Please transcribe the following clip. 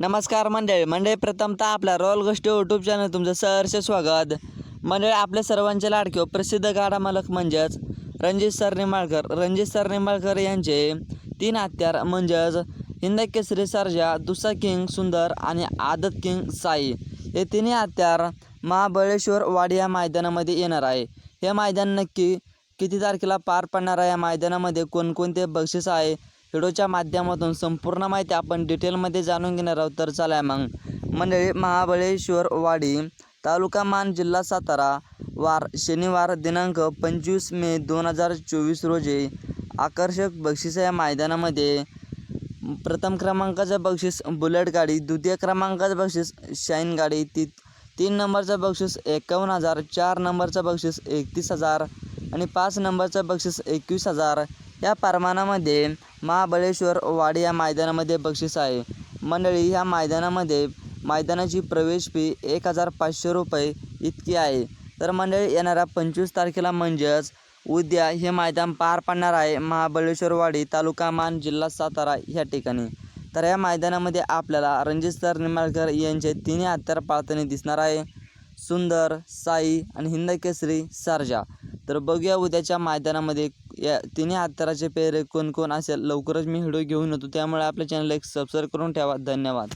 नमस्कार मंडळी. मंडळी प्रथमतः आपल्या रॉयल गोष्टी यूट्यूब चॅनल तुमचं सहर्ष स्वागत. मंडळी आपल्या सर्वांचे लाडके प्रसिद्ध गाडा मालक म्हणजेच रणजित सर निंबाळकर. रणजित सर निंबाळकर यांचे तीन हत्यार म्हणजेच हिंद केसरी सर्जा दुसा किंग सुंदर आणि आदत किंग साई. हे तिन्ही हत्यार महाबळेश्वर वाडी या मैदानामध्ये येणार आहे. हे मैदान नक्की किती तारखेला पार पडणार आहे? या मैदानामध्ये कोणकोणते बक्षीस आहे? व्हिडिओच्या माध्यमातून संपूर्ण माहिती आपण डिटेलमध्ये जाणून घेणार आहोत. तर चला मग. मंडळी महाबळेश्वर वाडी तालुका मान जिल्हा सातारा. वार शनिवार दिनांक पंचवीस मे दोन हजार चोवीस रोजी आकर्षक बक्षीस या मैदानामध्ये. प्रथम क्रमांकाचं बक्षीस बुलेट गाडी द्वितीय क्रमांकाचं बक्षीस शाईन गाडी ती तीन नंबरचं बक्षीस एकावन्न हजार चार नंबरचं बक्षीस एकतीस हजार आणि पाच नंबरचं बक्षीस एकवीस हजार. या प्रमाणामध्ये महाबळेश्वर वाडी या मैदानामध्ये बक्षीस आहे. मंडळी ह्या मैदानामध्ये मैदानाची प्रवेश फी एक हजार पाचशे रुपये इतकी आहे. तर मंडळी येणाऱ्या पंचवीस तारखेला म्हणजेच उद्या हे मैदान पार पडणार आहे महाबळेश्वर वाडी तालुका मान जिल्हा सातारा ह्या ठिकाणी. तर या मैदानामध्ये आपल्याला रणजित सर निंबाळकर यांचे तिन्ही हत्यार पाळताना दिसणार आहे. सुंदर साई आणि हिंद केसरी सारजा. तर बघूया उद्याच्या मैदानामध्ये या तिन्ही अत्तराचे पेरे कोण कोण असेल लवकरच मी व्हिडिओ घेऊन येतो. त्यामुळे आपल्या चॅनलला एक सबस्क्राईब करून ठेवा. धन्यवाद.